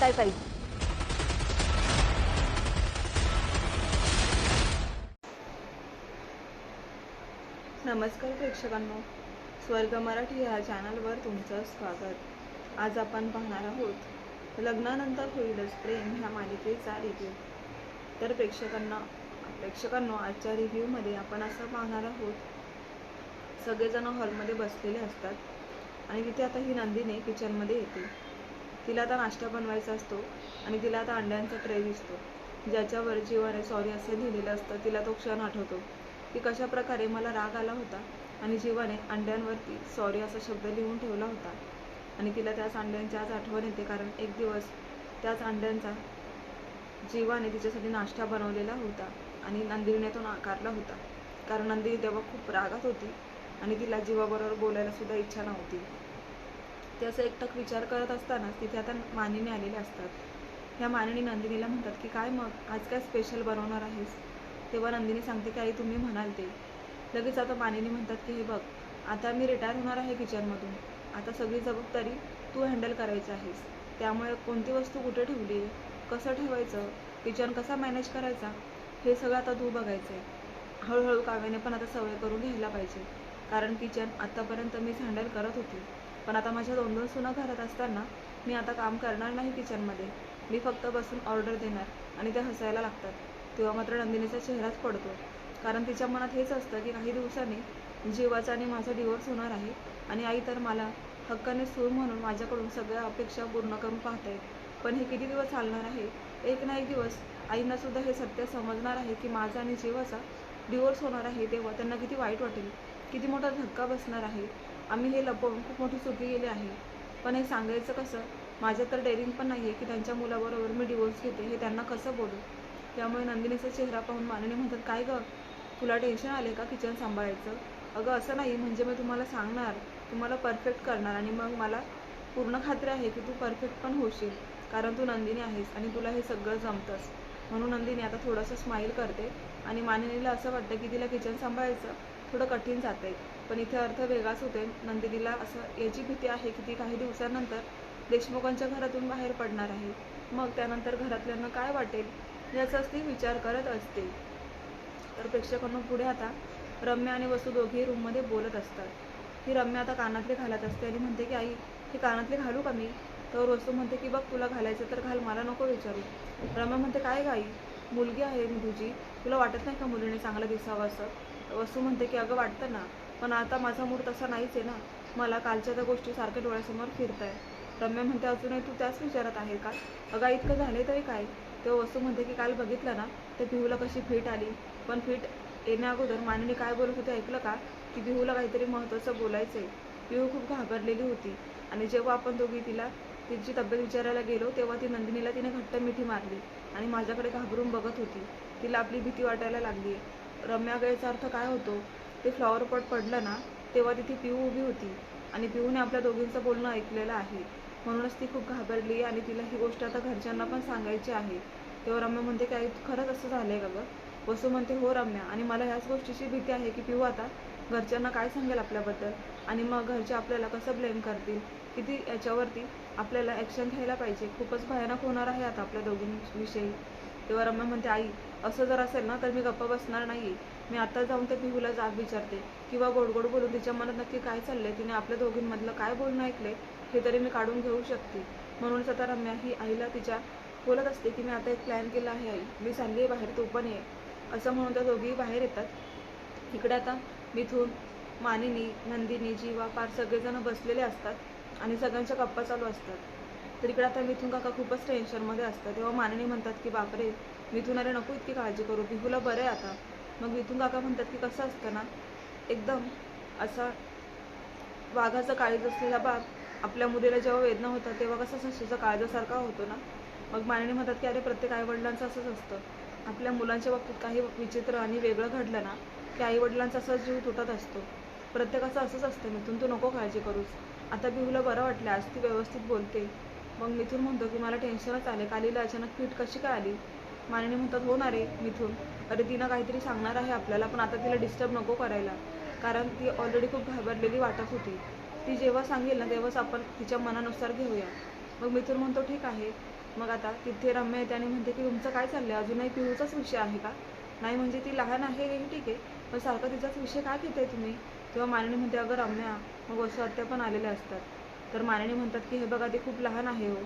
काय पाहिजे? नमस्कार प्रेक्षकांनो. स्वर्ग मराठी ह्या चॅनलवर तुमचं स्वागत. आज आपण पाहणार आहोत लग्नानंतर होईलच प्रेम ह्या मालिकेचा रिव्ह्यू तर प्रेक्षकांना प्रेक्षकांनो आजच्या रिव्ह्यूमध्ये आपण असं पाहणार आहोत सगळेजण हॉलमध्ये बसलेले असतात आणि तिथे आता ही नंदिनी किचनमध्ये येते. तिला आता नाश्ता बनवायचा असतो आणि तिला आता अंड्यांचा ट्रे दिसतो. ज्याच्यावर जीवाने सॉरी असे लिहिलेलं असतं. तिला तो क्षण आठवतो. की कशा प्रकारे मला राग आला होता आणि जीवाने अंड्यांवरती सॉरी असा शब्द लिहून ठेवला होता. आणि तिला त्याच अंड्यांची आज आठवण येते कारण एक दिवस त्याच अंड्यांचा जीवाने तिच्यासाठी नाश्ता बनवलेला होता आणि नंदिनीने तो नाकारला होता. कारण नंदिनी तेव्हा खूप रागात होती आणि तिला जीवाबरोबर बोलायला सुद्धा इच्छा नव्हती. ते असं एकटक विचार करत असतानाच तिथे आता मानिनी आलेले असतात. ह्या मानिनी नंदिनीला म्हणतात की काय मग? आज काय स्पेशल बनवणार आहेस? तेव्हा नंदिनी सांगते की आई तुम्ही म्हणाल ते. लगेच आता मानिनी म्हणतात की हे बघ आता मी रिटायर होणार आहे किचनमधून. आता सगळी जबाबदारी तू हँडल करायची आहेस. त्यामुळे कोणती वस्तू कुठे ठेवली आहे? कसं ठेवायचं? किचन कसा मॅनेज करायचा? हे सगळं आता तू बघायचं आहे हळूहळू काव्याने पण आता सवय करून घ्यायला पाहिजे. कारण किचन आतापर्यंत मीच हँडल करत होती. पण आता माझ्या दोन दोन सुना घरात असताना मी आता काम करणार नाही किचनमध्ये. मी फक्त बसून ऑर्डर देणार आणि ते हसायला लागतात. तेव्हा मात्र नंदिनीचा चेहराच पडतो. कारण तिच्या मनात हेच असतं की काही दिवसांनी जीवाचा आणि माझा डिवोर्स होणार आहे आणि आई तर मला हक्काने सूर म्हणून माझ्याकडून सगळ्या अपेक्षा पूर्ण करून पाहते. पण हे किती दिवस चालणार आहे? एक ना एक दिवस आईंनासुद्धा हे सत्य समजणार आहे की माझा आणि जीवाचा डिवोर्स होणार आहे तेव्हा त्यांना किती वाईट वाटेल. किती मोठा धक्का बसणार आहे. आम्ही हे लपवून खूप मोठी चुकी गेली आहे. पण हे सांगायचं कसं माझं तर डेअरिंग पण नाही आहे की त्यांच्या मुलाबरोबर मी डिवोर्स घेते हे त्यांना कसं बोलू? त्यामुळे नंदिनीचा चेहरा पाहून माननी म्हणतात काय गं? तुला टेन्शन आले का किचन सांभाळायचं? अगं असं नाही म्हणजे मी तुम्हाला सांगणार तुम्हाला परफेक्ट करणार आणि मग मला पूर्ण खात्री आहे की तू परफेक्ट पण होशील कारण तू नंदिनी आहेस आणि तुला हे सगळं जमतंस म्हणून नंदिनी आता थोडंसं स्माईल करते आणि मानिनीला असं वाटतं की तिला किचन सांभाळायचं थोडं कठीण जाते पण इथे अर्थ वेगळाच होते नंदिनीला असं याची भीती आहे की ती काही दिवसानंतर देशमुखांच्या घरातून बाहेर पडणार आहे. मग त्यानंतर घरातल्यांना काय वाटेल याचाच ती विचार करत असते. तर प्रेक्षकांना पुढे आता रम्या आणि वसू दोघेही रूममध्ये बोलत असतात. ही रम्या आता कानातले घालत असते आणि म्हणते की आई हे कानातले घालू का मी? तर वसू म्हणते की बघ तुला घालायचं तर घाल मला नको विचारू. रम्या म्हणते काय गाई मुलगी आहे मी तुझी. तुला वाटत नाही का मुलीने चांगलं दिसावं असं? वसू म्हणते की अगं वाटतं ना पण आता माझा मूड तसा नाहीच आहे ना. मला कालच्या त्या गोष्टी सारख्या डोळ्यासमोर फिरत आहे रम्या म्हणते अजूनही तू त्याच विचारात आहे का? अगं इतकं झाले तरी काय? तेव्हा वसू म्हणते की काल बघितलं ना ते बिहूला कशी फिट आली. पण फिट येण्या अगोदर मानिनी काय बोलत होते ऐकलं का? की बिहूला काहीतरी महत्त्वाचं बोलायचं आहे बिहू खूप घाबरलेली होती. आणि जेव्हा आपण दोघी तिला तिची तब्येत विचारायला गेलो तेव्हा ती नंदिनीला तिने घट्ट मिठी मारली आणि माझ्याकडे घाबरून बघत होती. तिला आपली भीती वाटायला लागली आहे रम्यागळेचा अर्थ काय होतो? ते फ्लॉवर पॉट पडलं ना तेव्हा तिथे पिऊ उभी होती. आणि पिऊने आपल्या दोघींचं बोलणं ऐकलेलं आहे. म्हणूनच ती खूप घाबरली आणि तिला ही गोष्ट आता घरच्यांना पण सांगायची आहे. तेव्हा रम्या म्हणते काय खरंच असं झालंय का गं? वसू म्हणते हो रम्या आणि मला ह्याच गोष्टीची भीती आहे की पिऊ आता घरच्यांना काय सांगेल आपल्याबद्दल? आणि मग घरचे आपल्याला कसं ब्लेम करतील? किती याच्यावरती आपल्याला ॲक्शन घ्यायला पाहिजे? खूपच भयानक होणार आहे आता आपल्या दोघींविषयी. तेव्हा रम्या म्हणते आई असं जर असेल ना तर मी गप्प बसणार नाही मी आता जाऊन त्या पिहूला जाब विचारते. किंवा गोड गोड बोलून तिच्या मनात नक्की काय चाललंय? तिने आपल्या दोघींमधलं काय बोलणं ऐकलंय? हे तरी मी काढून घेऊ शकते. म्हणूनच आता रम्या ही आईला तिच्या बोलत असते की मी आता एक प्लॅन केला आहे आई. मी चालली आहे बाहेर तू पण ये. असं म्हणून त्या दोघीही बाहेर येतात. इकडे आता मिथून मानिनी नंदिनी जीवा पार सगळेजण बसलेले असतात आणि सगळ्यांच्या गप्पा चालू असतात. तर इकडे आता मिथून काका खूपच टेन्शनमध्ये असतात. तेव्हा मानणी म्हणतात की बापरे मिथून अरे नको इतकी काळजी करू. बिहूला बरं आहे आता. मग मिथून काका म्हणतात की कसं असतं ना एकदम असा वाघाचं काळीज असलेला बाप आपल्या मुलीला जेव्हा वेदना होतात तेव्हा कसं सशीचा काळजासारखा होतो ना? मग मानणी म्हणतात की अरे प्रत्येक आईवडिलांचं असंच असतं. आपल्या मुलांच्या बाबतीत काही विचित्र आणि वेगळं घडलं ना की आईवडिलांचा असा जीव तुटत असतो. प्रत्येकाचं असंच असतं. मिथून तू नको काळजी करूस. आता बिहूला बरं वाटलं. आज ती व्यवस्थित बोलते. मग मिथून म्हणतो की मला टेन्शनच आले कालीला अचानक फिट कशी काय आली? मानिनी म्हणतात हो ना रे मिथून. अरे तिनं काहीतरी सांगणार आहे आपल्याला पण आता तिला डिस्टर्ब नको करायला. कारण ती ऑलरेडी खूप घाबरलेली वाटत होती. ती जेव्हा सांगेल ना तेव्हाच आपण तिच्या मनानुसार घेऊया. मग मिथून म्हणतो ठीक आहे. मग आता तिथे रम्या येते आणि म्हणते की तुमचं काय चाललं आहे अजूनही पिऊचाच विषय आहे का? नाही म्हणजे ती लहान आहे हे ठीक आहे. पण सारखा तिचाच विषय काय घेताय तुम्ही? तेव्हा मानिनी म्हणते अगं रम्या मग वसुहत्या पण आलेल्या असतात. तर मानेने म्हणतात की हे बघा ते खूप लहान आहे हो.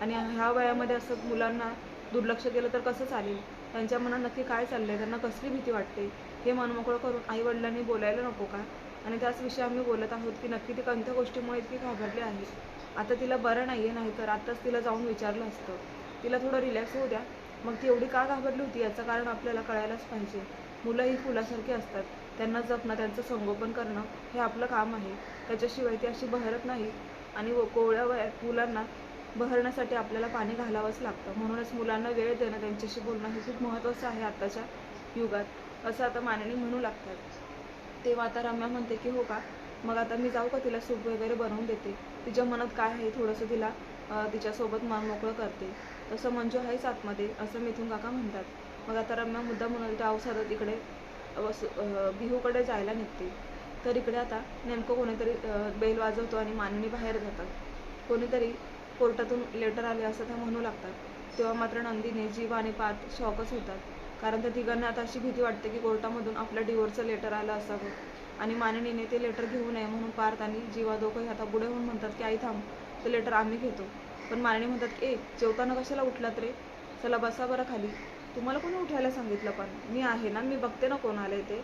आणि ह्या वयामध्ये असं मुलांना दुर्लक्ष केलं तर कसं चालेल? त्यांच्या मनात नक्की काय चाललंय? त्यांना कसली भीती वाटते? हे मनमोकळं करून आई वडिलांनी बोलायला नको का? आणि त्याच विषयी आम्ही बोलत आहोत की नक्की ती कोणत्या गोष्टीमुळे इतकी घाबरली आहे. आता तिला बरं नाही आहे नाही तर आत्ताच तिला जाऊन विचारलं असतं. तिला थोडं रिलॅक्स होऊ द्या. मग ती एवढी का घाबरली होती? याचं कारण आपल्याला कळायलाच पाहिजे. मुलं ही फुलासारखी असतात. त्यांना जपणं त्यांचं संगोपन करणं हे आपलं काम आहे. त्याच्याशिवाय ती अशी बहरत नाही. आणि व- कोवळ्या वयात मुलांना बहरण्यासाठी आपल्याला पाणी घालावंच लागतं. म्हणूनच मुलांना वेळ देणं त्यांच्याशी बोलणं हे खूप महत्त्वाचं आहे आत्ताच्या युगात. असं आता मानणी म्हणू लागतात. तेव्हा आता रम्या म्हणते की हो का? मग आता मी जाऊ का तिला सूप वगैरे बनवून देते? तिच्या मनात काय आहे? थोडंसं तिला तिच्यासोबत मन मोकळं करते. तसं मंजू आहेच आतमध्ये असं मिथून काका म्हणतात. मग आता रम्या मुद्दा म्हणून जाऊ साधत इकडे बिहूकडे जायला निघते. तर इकडे आता नेमकं कोणीतरी बेल वाजवतो आणि माननी बाहेर जातात. कोणीतरी कोर्टातून लेटर आले असं त्या म्हणू लागतात. तेव्हा मात्र नंदिनी जीव आणि पात शॉकच होतात. कारण त्या तिघांना आता अशी भीती वाटते की कोर्टामधून आपल्या डिवोर्सचं लेटर आलं असावं. आणि माननीने ते लेटर घेऊ नये म्हणून पार्थ आणि जीवा दोघंही आता पुढे होऊन म्हणतात की आई थांब ते लेटर आम्ही घेतो. पण माननी म्हणतात की ए जेवताना कशाला उठलात रे? चला बसा बरं खाली. तुम्हाला कोणी उठायला सांगितलं पण? मी आहे ना मी बघते ना कोण आले ते.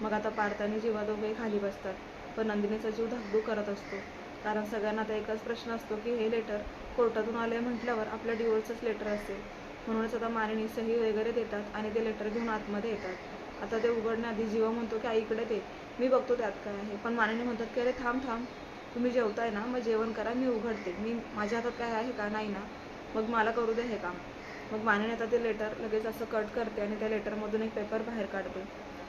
मग आता पार्थ आणि जीवा दोघे खाली बसतात. पण नंदिनीचा जीव धाकधूक करत असतो. कारण सगळ्यांना आता एकच प्रश्न असतो की हे लेटर कोर्टातून आले म्हटल्यावर आपल्या डिवोर्सच लेटर असेल. म्हणूनच आता मारिणी सही वगैरे देतात आणि ते लेटर घेऊन आतमध्ये येतात. आता ते उघडण्याआधी जीवा म्हणतो की आईकडे दे. मी बघतो त्यात काय आहे. पण मारिणी म्हणतात की अरे थांब थांब. तुम्ही जेवताय ना मग जेवण करा मी उघडते. मी माझ्या हातात काय आहे का? नाही ना. मग मला करू दे हे काम. मग मानिनी आता ते लेटर लगेच असं कट करते आणि त्या लेटरमधून एक पेपर बाहेर काढते.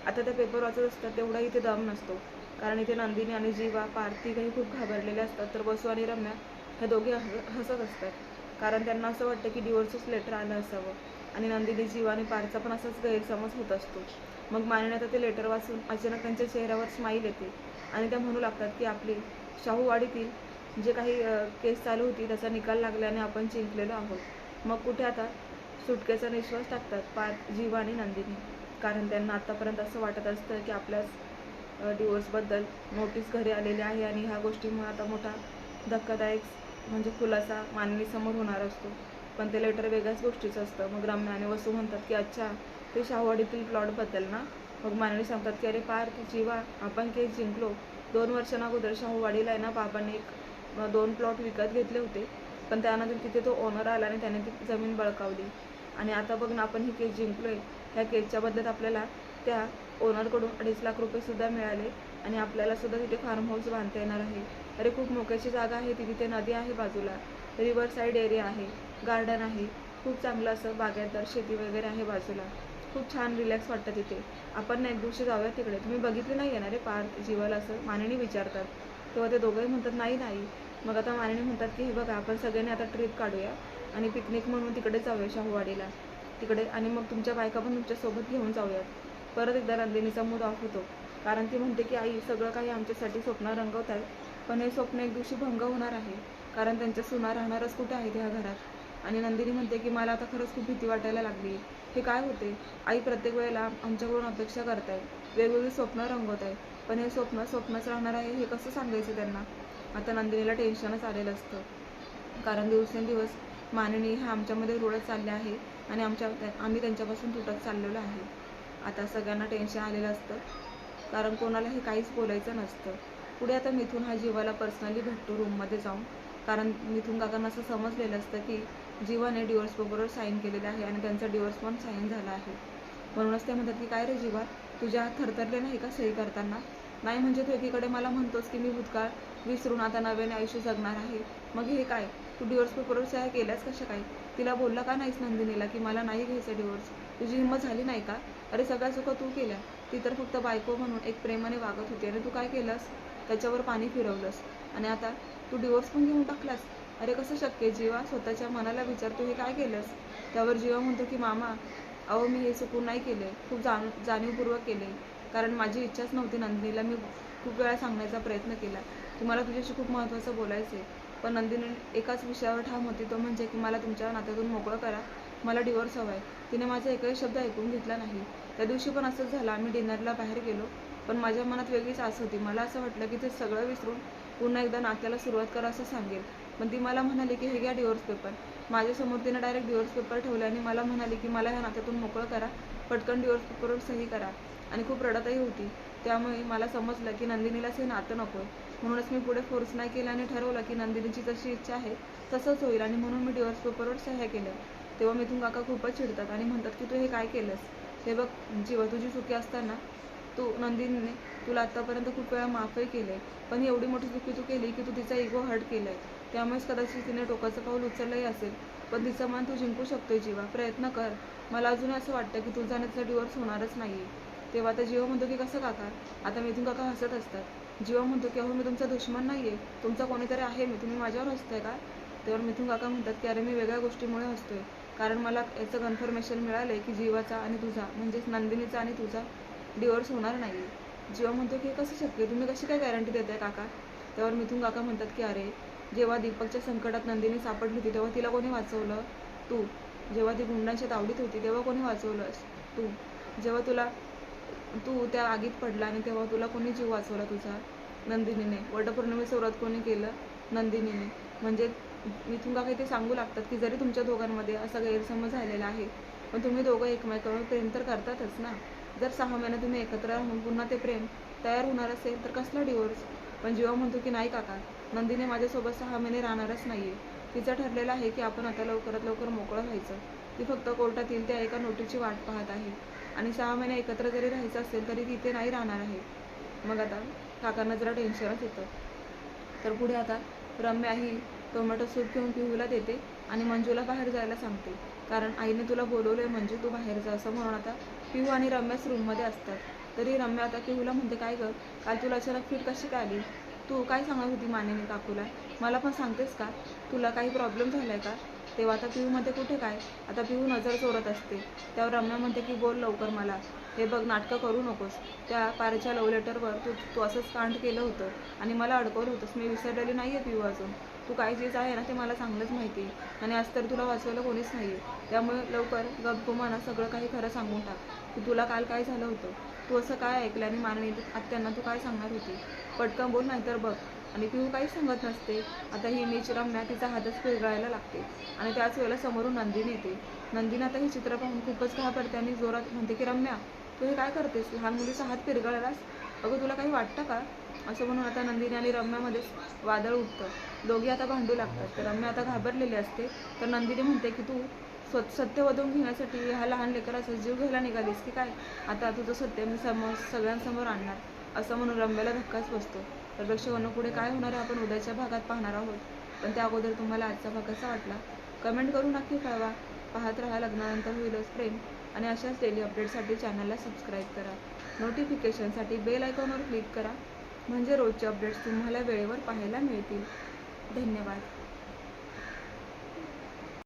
आता त्या पेपर वाचत असतात तेवढा इथे दम नसतो. कारण इथे नंदिनी आणि जीवा पार्थिकही खूप घाबरलेले असतात. तर बसू आणि रम्या हे दोघे हस- हसत असतात. कारण त्यांना असं वाटतं की डिवोर्सच लेटर आलं असावं. आणि नंदिनी जीवा आणि पारचा पण असाच गैरसमज होत असतो. मग मानिनी आता ते लेटर वाचून अचानक त्यांच्या चेहऱ्यावर स्माईल येते. आणि त्या म्हणू लागतात की आपली शाहूवाडीतील जे काही केस चालू होती त्याचा निकाल लागल्याने आपण जिंकलेलो आहोत. मग कुठे आता सुटकेचा निश्वास टाकतात पार्थ जीवा आणि नंदिनी. कारण त्यांना आतापर्यंत असं वाटत असतं की आपल्याच डिवोर्सबद्दल नोटीस घरी आलेली आहे आणि ह्या गोष्टीमुळे आता मोठा धक्कादायक म्हणजे खुलासा मानवी समोर होणार असतो. पण ते लेटर वेगळ्याच गोष्टीचं असतं. मग रम्या आणि वसू म्हणतात की अच्छा ते शाहूवाडीतील प्लॉटबद्दल ना? मग मानवी सांगतात की अरे पार्थ जीवा आपण केस जिंकलो. दोन वर्षांअगोदर शाहूवाडीला आहे ना बाबांनी एक दोन प्लॉट विकत घेतले होते. पण त्यानंतर तिथे तो ओनर आला आणि त्याने ती जमीन बळकावली. आणि आता बघ ना आपण ही केस जिंकलोय. ह्या केसच्या बदल्यात आपल्याला त्या ओनरकडून अडीच लाख रुपये सुद्धा मिळाले आणि आपल्याला सुद्धा तिथे फार्म हाऊस बांधता येणार आहे. अरे खूप मोक्याची जागा आहे ती तिथे नदी आहे बाजूला. रिव्हर साईड एरिया आहे गार्डन आहे. खूप चांगलं असं बागायतदार शेती वगैरे आहे बाजूला. खूप छान रिलॅक्स वाटतं तिथे. आपण ना एक दिवशी जाऊया तिकडे. तुम्ही बघितले नाही येणार रे पार्थ जीवाला असं? मानिनी विचारतात. तेव्हा ते दोघंही म्हणतात नाही नाही. मग आता मानिनी म्हणतात की हे बघा आपण सगळ्यांनी आता ट्रिप काढूया. आणि पिकनिक म्हणून तिकडे जाऊया शाहूवाडीला. तिकडे आणि मग तुमच्या बायका पण तुमच्यासोबत घेऊन जाऊयात. परत एकदा नंदिनीचा मूड ऑफ होतो. कारण ती म्हणते की आई सगळं काही आमच्यासाठी स्वप्न रंगवत आहे. पण हे स्वप्न एक दिवशी भंग होणार आहे. कारण त्यांच्या सुना राहणारच कुठे आहेत ह्या घरात? आणि नंदिनी म्हणते की मला आता खरंच खूप भीती वाटायला लागली. हे काय होते? आई प्रत्येक वेळेला आमच्याकडून अपेक्षा करत आहे वेगवेगळी स्वप्न रंगवत आहे. पण हे स्वप्न स्वप्नच राहणार आहे हे कसं सांगायचं त्यांना? आता नंदिनीला टेन्शनच आलेलं असतं. कारण दिवसेंदिवस माननी हे आमच्यामध्ये रुळत चालले आहे आणि आमच्या आम्ही त्यांच्यापासून तुटत चाललेलो आहे. आता सगळ्यांना टेन्शन आलेलं असतं. कारण कोणालाही काहीच बोलायचं नसतं. पुढे आता मिथून हा जीवाला पर्सनली भेटतो रूममध्ये जाऊन. कारण मिथून काकांना असं समजलेलं असतं की जीवाने डिवोर्स पेपरवर साईन केलेलं आहे आणि त्यांचा डिवोर्स पण साईन झाला आहे. म्हणूनच ते म्हणतात की काय रे जीवा? तुझ्या हात थरथरले नाही का सही करताना? नाही म्हणजे तू एकीकडे मला म्हणतोस की मी भूतकाळ विसरून आता नव्याने आयुष्य जगणार आहे. मग हे काय? तू डिवोर्स पेपरवर सह्या केल्यास कशा काय? तिला बोलला का नाहीस नंदिनीला की मला नाही घ्यायचं डिवोर्स तुझी हिंमत झाली नाही का? अरे सगळ्या चुका तू केल्या. ती तर फक्त बायको म्हणून एक प्रेमाने वागत होती. आणि तू काय केलंस? त्याच्यावर पाणी फिरवलंस. आणि आता तू डिवोर्स पण घेऊन टाकलास. अरे कसं शक्य जीवा स्वतःच्या मनाला विचार तू हे काय केलंस? त्यावर जीवा म्हणतो की मामा अहो मी हे चुकून नाही केले. खूप जाण जाणीवपूर्वक केले. कारण माझी इच्छाच नव्हती नंदिनीला मी खूप वेळा सांगण्याचा प्रयत्न केला. की मला तुझ्याशी खूप महत्त्वाचं बोलायचं आहे पण नंदिनी एकाच विषयावर ठाम होती. तो म्हणजे की मला तुमच्या नात्यातून मोकळं करा. मला डिवोर्स हवा आहे तिने माझा एकही शब्द ऐकून घेतला नाही. त्या दिवशी पण असंच झालं. आम्ही डिनरला बाहेर गेलो. पण माझ्या मनात वेगळीच आस होती. मला असं वाटलं की ते सगळं विसरून पुन्हा एकदा नात्याला सुरुवात करा असं सांगेल. पण ती मला म्हणाली की हे घ्या डिवोर्स पेपर माझ्यासमोर तिने डायरेक्ट डिवोर्स पेपर ठेवले आणि मला म्हणाली की मला ह्या नात्यातून मोकळं करा. पटकन डिवोर्स पेपरवर सही करा. आणि खूप रडतही होती. त्यामुळे मला समजलं की नंदिनीलाच हे नातं नको आहे म्हणूनच मी पुढे फोर्स नाही केला आणि ठरवलं की नंदिनीची जशी इच्छा आहे तसंच होईल. आणि म्हणून मी डिवोर्स पेपरवर सह्या केल्या. तेव्हा मिथून काका खूपच चिडतात आणि म्हणतात की तू हे काय केलंस? हे बघ जीवा तुझी चुकी असताना तू नंदिनीने तुला आत्तापर्यंत खूप वेळा माफही केले पण एवढी मोठी चुकी तू केली की तू तिचा इगो हर्ट केलाय. त्यामुळेच कदाचित तिने टोकाचं पाऊल उचललंही असेल. पण तिचं मन तू जिंकू शकतोय जीवा. प्रयत्न कर. मला अजूनही असं वाटतं की तुझा आणि तिचा डिवोर्स होणारच नाही तेव्हा आता जीव म्हणतो की कसं काका? आता मिथून काका हसत असतात. जीवा म्हणतो की अहो मी तुमचा दुश्मन नाही आहे तुमचा कोणीतरी आहे मी तुम्ही माझ्यावर हसतोय का? तेव्हा मिथून काका म्हणतात की अरे मी वेगळ्या गोष्टीमुळे हसतोय. कारण मला याचं कन्फर्मेशन मिळालंय की जीवाचा आणि तुझा म्हणजेच नंदिनीचा आणि तुझा डिवोर्स होणार नाही जीवा म्हणतो की हे कसं शक्य आहे? तुम्ही कशी काय गॅरंटी देताय काका? त्यावर मिथून काका म्हणतात की अरे जेव्हा दीपकच्या संकटात नंदिनी सापडली होती तेव्हा तिला कोणी वाचवलं? तू जेव्हा ती गुंडांच्या तावडीत होती तेव्हा कोणी वाचवलंस? तू जेव्हा तुला तू त्या आगीत पडला आणि तेव्हा तुला कोणी जीव वाचवला तुझा? नंदिनीने. वटपौर्णिमेचं व्रत कोणी केलं? नंदिनीने. म्हणजे मी तुम्हाला काही ते सांगू लागतात की जरी तुमच्या दोघांमध्ये असा गैरसमज झालेला आहे पण तुम्ही दोघं एकमेकांवर प्रेम तर करतातच ना? जर सहा महिने तुम्ही एकत्र राहून पुन्हा ते प्रेम तयार होणार असेल तर कसला डिवोर्स पण जीवा म्हणतो की नाही काका नंदिनी माझ्यासोबत सहा महिने राहणारच नाहीये. तिचं ठरलेलं आहे की आपण आता लवकरात लवकर मोकळं व्हायचं. ती फक्त कोर्टात येईल त्या एका नोटीसची वाट पाहत आहे. आणि सहा महिने एकत्र जरी राहायचं असेल तरी तिथे नाही राहणार आहे. मग आता काकांना जरा टेन्शनच येतं. तर पुढे आता रम्या ही टोमॅटो सूप घेऊन पिहूला देते आणि मंजूला बाहेर जायला सांगते. कारण आईने तुला बोलवलंय म्हणजे तू बाहेर जा असं म्हणून आता पिहू आणि रम्याच रूममध्ये असतात. तरी रम्या आता पिहूला म्हणते काय गं? काल तुला अचानक फिट कशी काय आली तू काय सांगत होती मानेने काकूला? मला पण सांगतेस का? तुला काही प्रॉब्लेम झालाय का? तेव्हा आता पिहूमध्ये कुठे काय? आता पिऊ नजर चोरत असते. त्यावर रम्या म्हणते की बोल लवकर मला. हे बघ नाटकं करू नकोस. त्या पारच्या लव लेटरवर तू तू असंच कांड केलं होतं आणि मला अडकवलं होतंस. मी विसरलेली नाही आहे पिऊ अजून. तू काय जे आहे ना ते मला चांगलंच माहिती आहे. आणि आज तर तुला वाचवायला कोणीच नाही आहे त्यामुळे लवकर गपगुमाना सगळं काही खरं सांगून टाक. की तुला काल काय झालं होतं? तू असं काय ऐकलं आणि मानवी आत्यांना तू काय सांगणार होती? पटकन बोल नाहीतर बघ. आणि पिहू काहीच सांगत नसते. आता ही नीच रम्या तिचा हातच पिरगाळायला लागते. आणि त्याच वेळेला समोरून नंदिनी येते. नंदिनी आता हे चित्र पाहून खूपच घाबरते आणि जोरात म्हणते की रम्या तू हे काय करतेस? लहान मुलीचा हात पिरगाळलास अगं तुला काही वाटतं का? असं म्हणून आता नंदिनी आणि रम्यामध्येच वादळ उठतं. दोघी आता भांडू लागतात. तर रम्या आता घाबरलेली असते. तर नंदिनी म्हणते की तू स्व सत्य वधवून घेण्यासाठी ह्या लहान लेकराचा जीव घ्यायला निघालीस की काय? आता तुझं सत्य मी समोर सगळ्यांसमोर आणणार. असं म्हणून रम्याला धक्काच बसतो. तर प्रेक्षकांना पुढे काय होणार आहे आपण उद्याच्या भागात पाहणार आहोत. पण त्या अगोदर तुम्हाला आजचा भाग कसा वाटला? कमेंट करून नक्की कळवा. पाहत राहा लग्नानंतर होईलच प्रेम. आणि अशाच डेली अपडेटसाठी चॅनलला सबस्क्राईब करा. नोटिफिकेशनसाठी बेल आयकॉनवर क्लिक करा. म्हणजे रोजचे अपडेट्स तुम्हाला वेळेवर पाहायला मिळतील. धन्यवाद.